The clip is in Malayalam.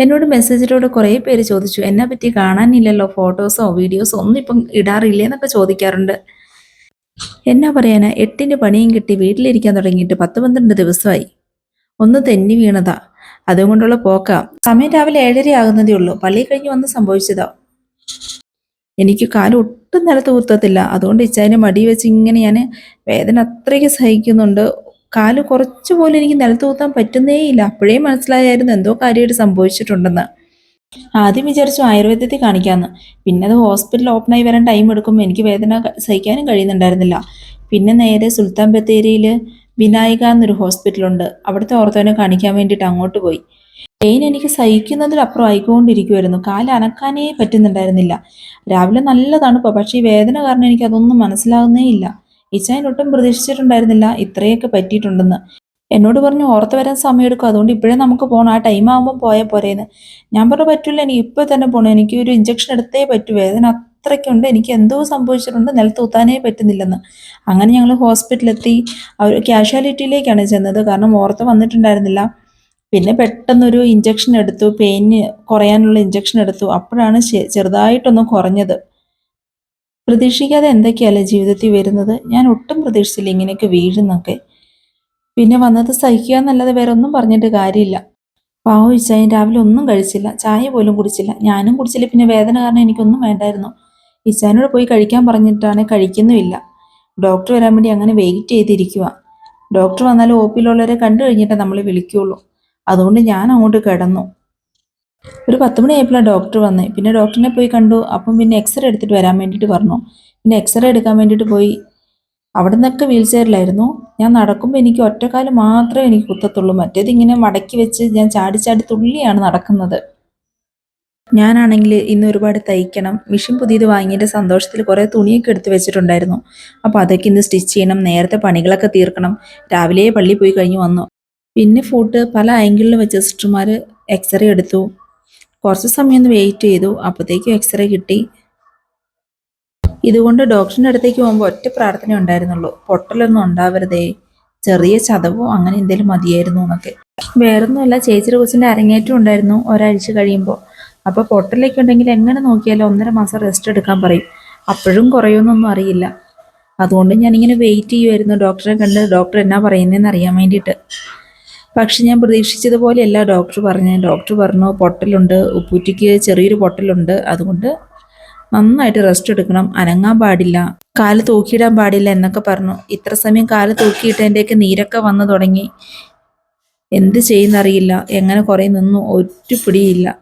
എന്നോട് മെസ്സേജിലൂടെ കുറേ പേര് ചോദിച്ചു എന്നെ പറ്റി കാണാനില്ലല്ലോ ഫോട്ടോസോ വീഡിയോസോ ഒന്നും ഇപ്പം ഇടാറില്ലേ? എന്നൊക്കെ ചോദിക്കാറുണ്ട്. എന്നാ പറയാനാ എട്ടിന് പണിയും കിട്ടി വീട്ടിലിരിക്കാൻ തുടങ്ങിയിട്ട് പത്ത് പന്ത്രണ്ട് ദിവസമായി. ഒന്ന് തെന്നി വീണതാ. അതുകൊണ്ടുള്ള പോക്കാം. സമയം രാവിലെ ഏഴര ആകുന്നതേ ഉള്ളൂ. പള്ളി കഴിഞ്ഞ് വന്ന് സംഭവിച്ചതാ. എനിക്ക് കാൽ ഒട്ടും നിലത്ത് കുത്തത്തില്ല. അതുകൊണ്ട് ഇച്ചായനെ മടി വെച്ച് ഇങ്ങനെ ഞാൻ വേദന അത്രയ്ക്ക് സഹിക്കുന്നുണ്ട്. കാൽ കുറച്ച് പോലും എനിക്ക് നിലത്ത് കുത്താൻ പറ്റുന്നേയില്ല. അപ്പോഴേ മനസ്സിലായായിരുന്നു എന്തോ കാര്യമായിട്ട് സംഭവിച്ചിട്ടുണ്ടെന്ന്. ആദ്യം വിചാരിച്ചു ആയുർവേദത്തിൽ കാണിക്കാമെന്ന് പിന്നെ അത് ഹോസ്പിറ്റൽ ഓപ്പണായി വരാൻ ടൈം എടുക്കുമ്പോൾ എനിക്ക് വേദന സഹിക്കാനും കഴിയുന്നുണ്ടായിരുന്നില്ല. പിന്നെ നേരെ സുൽത്താൻ ബത്തേരിയിൽ വിനായിക എന്നൊരു ഹോസ്പിറ്റലുണ്ട്. അവിടുത്തെ ഓർത്തോനെ കാണിക്കാൻ വേണ്ടിയിട്ട് അങ്ങോട്ട് പോയി. പെയിൻ എനിക്ക് സഹിക്കുന്നതിലപ്പുറം ആയിക്കൊണ്ടിരിക്കുമായിരുന്നു കാൽ അനക്കാനേ പറ്റുന്നുണ്ടായിരുന്നില്ല. രാവിലെ നല്ല തണുപ്പാണ് പക്ഷേ ഈ വേദന കാരണം എനിക്ക് അതൊന്നും മനസ്സിലാകുന്നേ ഇല്ല ഇച്ചായൻ ഒട്ടും പ്രതീക്ഷിച്ചിട്ടുണ്ടായിരുന്നില്ല. ഇത്രയൊക്കെ പറ്റിയിട്ടുണ്ടെന്ന്. എന്നോട് പറഞ്ഞു ഓർത്ത് വരാൻ സമയമെടുക്കും. അതുകൊണ്ട് ഇപ്പോഴേ നമുക്ക് പോകണം ആ ടൈം ആകുമ്പോൾ പോയാൽ പോരേന്ന്. ഞാൻ പറഞ്ഞു പറ്റില്ല എനിക്ക് ഇപ്പോൾ തന്നെ പോകണം എനിക്ക് ഒരു ഇഞ്ചക്ഷൻ എടുത്തേ പറ്റൂ. വേദന അത്രയ്ക്കുണ്ട്. എനിക്ക് എന്തോ സംഭവിച്ചിട്ടുണ്ട്. നിലത്ത് കുത്താനേ പറ്റുന്നില്ലെന്ന്. അങ്ങനെ ഞങ്ങൾ ഹോസ്പിറ്റലിലെത്തി അവർ കാഷ്വാലിറ്റിയിലേക്കാണ് ചെന്നത്. കാരണം ഓർത്ത് വന്നിട്ടുണ്ടായിരുന്നില്ല. പിന്നെ പെട്ടെന്നൊരു ഇഞ്ചക്ഷൻ എടുത്തു. പെയിന് കുറയാനുള്ള ഇഞ്ചക്ഷൻ എടുത്തു. അപ്പോഴാണ് ചെറുതായിട്ടൊന്ന് കുറഞ്ഞത്. പ്രതീക്ഷിക്കാതെ എന്തൊക്കെയല്ലേ ജീവിതത്തിൽ വരുന്നത്? ഞാൻ ഒട്ടും പ്രതീക്ഷിച്ചില്ല ഇങ്ങനെയൊക്കെ വീഴുന്നൊക്കെ. പിന്നെ വന്നത് സഹിക്കുക എന്നല്ലാതെ വേറെ ഒന്നും പറഞ്ഞിട്ട് കാര്യമില്ല. പാവം ഇച്ചായൻ രാവിലെ ഒന്നും കഴിച്ചില്ല. ചായ പോലും കുടിച്ചില്ല. ഞാനും കുടിച്ചില്ല. പിന്നെ വേദന കാരണം എനിക്കൊന്നും വേണ്ടായിരുന്നു. ഇച്ചാനോട് പോയി കഴിക്കാൻ പറഞ്ഞിട്ടാണ് കഴിക്കുന്നുമില്ല. ഡോക്ടർ വരാൻ വേണ്ടി അങ്ങനെ വെയിറ്റ് ചെയ്തിരിക്കുക ഡോക്ടർ വന്നാൽ ഒ പിയിലുള്ളവരെ കണ്ടു കഴിഞ്ഞിട്ടേ നമ്മൾ വിളിക്കുകയുള്ളൂ അതുകൊണ്ട് ഞാൻ അങ്ങോട്ട് കിടന്നു. ഒരു പത്ത് മണിയായപ്പോഴാണ് ഡോക്ടർ വന്നത് പിന്നെ ഡോക്ടറിനെ പോയി കണ്ടു. അപ്പം പിന്നെ എക്സ്റേ എടുത്തിട്ട് വരാൻ വേണ്ടിയിട്ട് പറഞ്ഞു. പിന്നെ എക്സ്റേ എടുക്കാൻ വേണ്ടിയിട്ട് പോയി. അവിടെ നിന്നൊക്കെ വീൽ ചെയറിലായിരുന്നു ഞാൻ നടക്കുമ്പോൾ എനിക്ക് ഒറ്റക്കാൽ മാത്രമേ എനിക്ക് കുത്തത്തുള്ളൂ. മറ്റേത് ഇങ്ങനെ മടക്കി വെച്ച് ഞാൻ ചാടി ചാടി തുള്ളിയാണ് നടക്കുന്നത്. ഞാനാണെങ്കിൽ ഇന്ന് ഒരുപാട് തയ്ക്കണം. മിഷൻ പുതിയത് വാങ്ങിയതിന്റെ സന്തോഷത്തിൽ കുറേ തുണിയൊക്കെ എടുത്ത് വെച്ചിട്ടുണ്ടായിരുന്നു. അപ്പോൾ അതൊക്കെ ഇന്ന് സ്റ്റിച്ച് ചെയ്യണം. നേരത്തെ പണികളൊക്കെ തീർക്കണം. രാവിലെ പള്ളി പോയി കഴിഞ്ഞ് വന്നു. പിന്നെ ഫുഡ് പല ആംഗിളിൽ വെച്ച് സിസ്റ്റർമാർ എക്സ്റേ എടുത്തു. കുറച്ച് സമയം ഒന്ന് വെയിറ്റ് ചെയ്തു. അപ്പോഴത്തേക്കും എക്സ്റേ കിട്ടി. ഇതുകൊണ്ട് ഡോക്ടറിന്റെ അടുത്തേക്ക് പോകുമ്പോൾ ഒറ്റ പ്രാർത്ഥന ഉണ്ടായിരുന്നുള്ളൂ. പൊട്ടലൊന്നും ഉണ്ടാവരുതേ. ചെറിയ ചതവോ അങ്ങനെ എന്തെങ്കിലും മതിയായിരുന്നു എന്നൊക്കെ. വേറൊന്നുമല്ല ചേച്ചിയുടെ കൊച്ചിന്റെ അരങ്ങേറ്റം ഉണ്ടായിരുന്നു ഒരാഴ്ച കഴിയുമ്പോൾ അപ്പോൾ പൊട്ടലൊക്കെ ഉണ്ടെങ്കിൽ എങ്ങനെ നോക്കിയാലും ഒന്നര മാസം റെസ്റ്റ് എടുക്കാൻ പറയും. അപ്പോഴും കുറയുമെന്നൊന്നും അറിയില്ല. അതുകൊണ്ട് ഞാനിങ്ങനെ വെയിറ്റ് ചെയ്യുമായിരുന്നു ഡോക്ടറെ കണ്ട് ഡോക്ടർ എന്നാ പറയുന്നതെന്ന് അറിയാൻ വേണ്ടിയിട്ട്. പക്ഷെ ഞാൻ പ്രതീക്ഷിച്ചതുപോലെയല്ല ഡോക്ടർ പറഞ്ഞു ഡോക്ടർ പറഞ്ഞു പൊട്ടലുണ്ട് ഉപ്പൂറ്റിക്ക് ചെറിയൊരു പൊട്ടലുണ്ട്. അതുകൊണ്ട് നന്നായിട്ട് റെസ്റ്റ് എടുക്കണം. അനങ്ങാൻ പാടില്ല. കാൽ തൂക്കിയിടാൻ പാടില്ല എന്നൊക്കെ പറഞ്ഞു. ഇത്ര സമയം കാൽ തൂക്കിയിട്ടതിന്റെയൊക്കെ നീരൊക്കെ വന്നു തുടങ്ങി. എന്ത് ചെയ്യുന്നറിയില്ല. എങ്ങനെ കുറേ നിന്നു. ഒറ്റ പിടിയില്ല